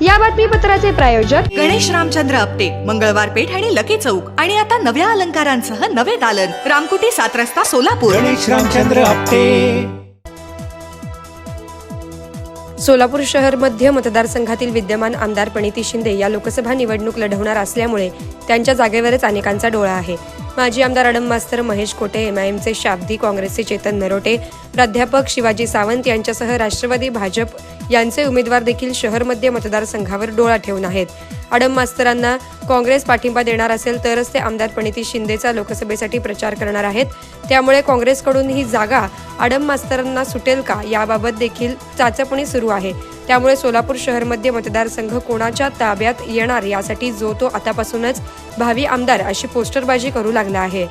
या बातमीपत्राचे प्रायोजक गणेश रामचंद्र आपटे मंगळवार पेठ आणि लकी चौक. आणि आता नव्या अलंकारांसह नवे दालन. रामकुटी सात रस्ता सोलापूर. गणेश रामचंद्र आपटे. सोलापूर शहर मध्य मतदारसंघातील विद्यमान आमदार प्रणिती शिंदे या लोकसभा निवडणूक लढवणार असल्यामुळे त्यांच्या जागेवरच अनेकांचा डोळा आहे. माजी आमदार अडम मास्तर महेश कोटे एमआयएमचे शाब्दी काँग्रेसचे चेतन नरोटे प्राध्यापक शिवाजी सावंत यांच्यासह राष्ट्रवादी भाजप यांचे उमेदवार देखील शहर मध्य मतदारसंघावर डोळा ठेवून आहेत. अडम मास्तरांना काँग्रेस पाठिंबा देणार असेल तरच ते आमदार प्रणिती शिंदेचा लोकसभेसाठी प्रचार करणार आहेत. त्यामुळे काँग्रेसकडून ही जागा आडम मास्तरांना सुटेल का याबाबत देखील चाचपणी सुरू आहे. त्यामुळे सोलापूर शहरमध्ये मतदारसंघ कोणाच्या ताब्यात येणार यासाठी जो तो आतापासूनच भावी आमदार अशी पोस्टरबाजी करू लागला आहे.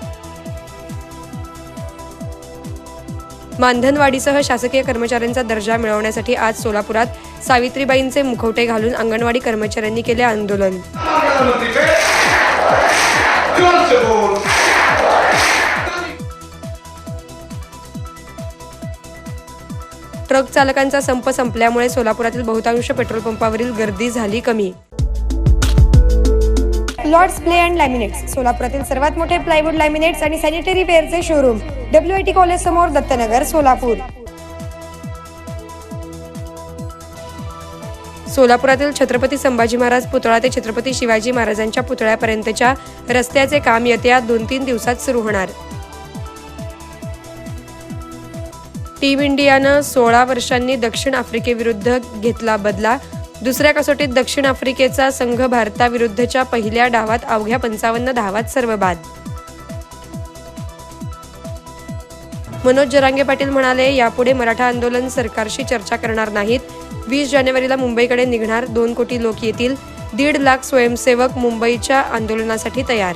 मानधनवाढीसह शासकीय कर्मचाऱ्यांचा दर्जा मिळवण्यासाठी आज सोलापुरात सावित्रीबाईंचे मुखवटे घालून अंगणवाडी कर्मचाऱ्यांनी केले आंदोलन. ट्रक चालकांचा संप संपल्यामुळे सोलापुरातील बहुतांश पेट्रोल पंपावरील गर्दी झाली कमी. लॉर्ड्स प्ले अँड लॅमिनेट्स सोलापुरातील सर्वात मोठे प्लायवूड लॅमिनेट्स आणि sanitary वेअरचे showroom W I T college समोर दत्तनगर सोलापूर. सोलापुरातील छत्रपती संभाजी महाराज पुतळा ते छत्रपती शिवाजी महाराजांच्या पुतळ्यापर्यंतच्या रस्त्याचे काम येत्या दोन तीन दिवसात सुरू होणार. टीम इंडियानं सोळा वर्षांनी दक्षिण आफ्रिकेविरुद्ध घेतला बदला दुसऱ्या कसोटीत दक्षिण आफ्रिकेचा संघ भारताविरुद्धच्या पहिल्या डावात अवघ्या पंचावन्न धावात सर्व बाद. मनोज जरांगे पाटील म्हणाले यापुढे मराठा आंदोलन सरकारशी चर्चा करणार नाहीत. वीस जानेवारीला मुंबईकडे निघणार दोन कोटी लोक येतील. दीड लाख स्वयंसेवक मुंबईच्या आंदोलनासाठी तयार.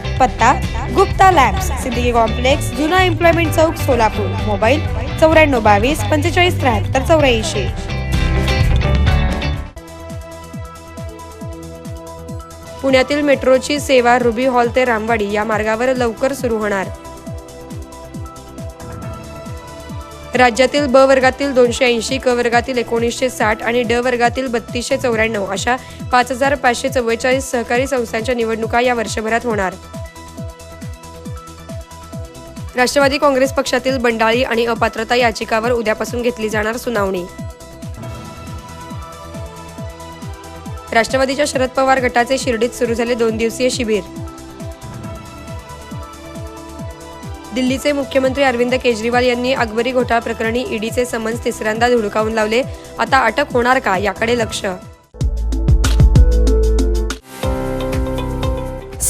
पत्ता गुप्ता लॅब्स सिद्दीकी कॉम्प्लेक्स जुना एम्प्लॉयमेंट चौक सोलापूर. मोबाईल चौऱ्याण्णव बावीस पंचेचाळीस त्र्याहत्तर चौऱ्याऐंशी. पुण्यातील मेट्रोची सेवा रुबी हॉल ते रामवाडी या मार्गावर लवकर सुरू होणार. राज्यातील ब वर्गातील दोनशे ऐंशी क वर्गातील एकोणीसशे साठ आणि ड वर्गातील बत्तीसशे चौऱ्याण्णव अशा पाच हजार पाचशे चव्वेचाळीस सहकारी संस्थांच्या निवडणुका या वर्षभरात होणार. राष्ट्रवादी काँग्रेस पक्षातील बंडाळी आणि अपात्रता याचिकावर उद्यापासून घेतली जाणार सुनावणी. राष्ट्रवादीच्या शरद पवार गटाचे शिर्डीत सुरू झाले दोन दिवसीय शिबिर. दिल्लीचे मुख्यमंत्री अरविंद केजरीवाल यांनी अकबरी घोटाळा प्रकरणी ईडीचे समन्स तिसऱ्यांदा धुडकावून लावले. आता अटक होणार का? याकडे लक्ष.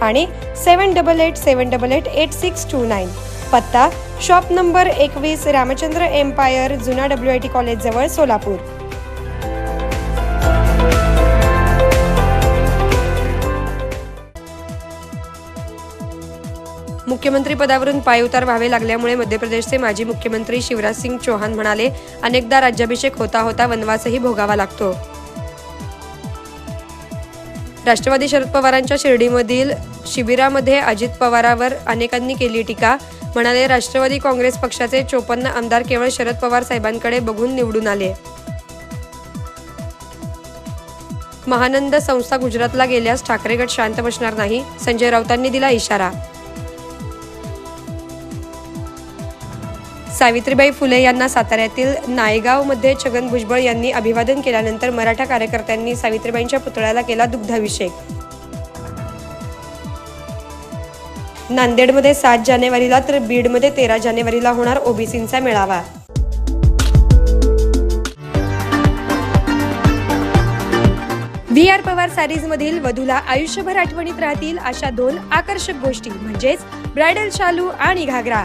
आणि seven double eight seven double eight eight six two nine. पत्ता शॉप नंबर एकवीस रामचंद्र एम्पायर जुना डब्ल्यू आय टी कॉलेजजवळ सोलापूर. मुख्यमंत्री पदावरून पायउतार व्हावे लागल्यामुळे मध्य प्रदेशचे माजी मुख्यमंत्री शिवराज सिंग चौहान म्हणाले अनेकदा राज्याभिषेक होता होता वनवासही भोगावा लागतो. राष्ट्रवादी शरद पवारांच्या शिर्डीमधील शिबिरामध्ये अजित पवारावर अनेकांनी केली टीका. म्हणाले राष्ट्रवादी काँग्रेस पक्षाचे चोपन्न आमदार केवळ शरद पवार साहेबांकडे बघून निवडून आले. महानंद संस्था गुजरातला गेल्यास ठाकरे गट शांत बसणार नाही. संजय राऊतांनी दिला इशारा. सावित्रीबाई फुले यांना साताऱ्यातील नायगावमध्ये छगन भुजबळ यांनी अभिवादन केल्यानंतर मराठा कार्यकर्त्यांनी सावित्रीबाईंच्या पुतळ्याला केला दुग्धाभिषेक. नांदेडमध्ये सात जानेवारीला तर बीडमध्ये तेरा जानेवारीला होणार ओबीसींचा मेळावा. व्ही आर पवार सॅरीजमधील वधूला आयुष्यभर आठवणीत राहतील अशा दोन आकर्षक गोष्टी म्हणजेच ब्रायडल शालू आणि घागरा.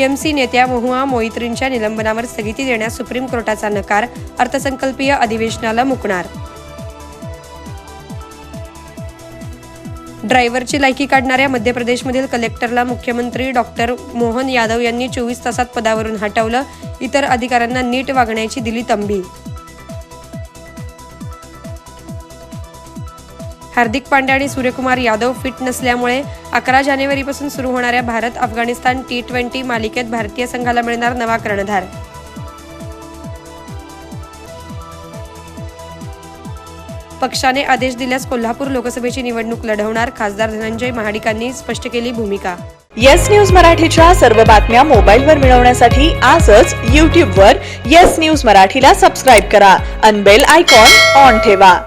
टीएमसी नेत्या महुआ मोईत्रींच्या निलंबनावर स्थगिती देण्यास सुप्रीम कोर्टाचा नकार अर्थसंकल्पीय अधिवेशनाला मुकणार. ड्रायव्हरची लायकी काढणाऱ्या मध्य प्रदेशमधील कलेक्टरला मुख्यमंत्री डॉक्टर मोहन यादव यांनी चोवीस तासात पदावरून हटवलं इतर अधिकाऱ्यांना नीट वागण्याची दिली तंबी. हार्दिक पांड्या आणि सूर्यकुमार यादव फिट नसल्यामुळे अकरा जानेवारीपासून सुरू होणाऱ्या भारत अफगाणिस्तान टी ट्वेंटी मालिकेत भारतीय संघाला मिळणार नवा कर्णधार. पक्षाने आदेश दिल्यास कोल्हापूर लोकसभेची निवडणूक लढवणार खासदार धनंजय महाडिकांनी स्पष्ट केली भूमिका. येस न्यूज मराठीच्या सर्व बातम्या मोबाईलवर मिळवण्यासाठी आजच यूट्यूबवर येस न्यूज मराठीला सबस्क्राईब करा. अनबेल आयकॉन ऑन ठेवा.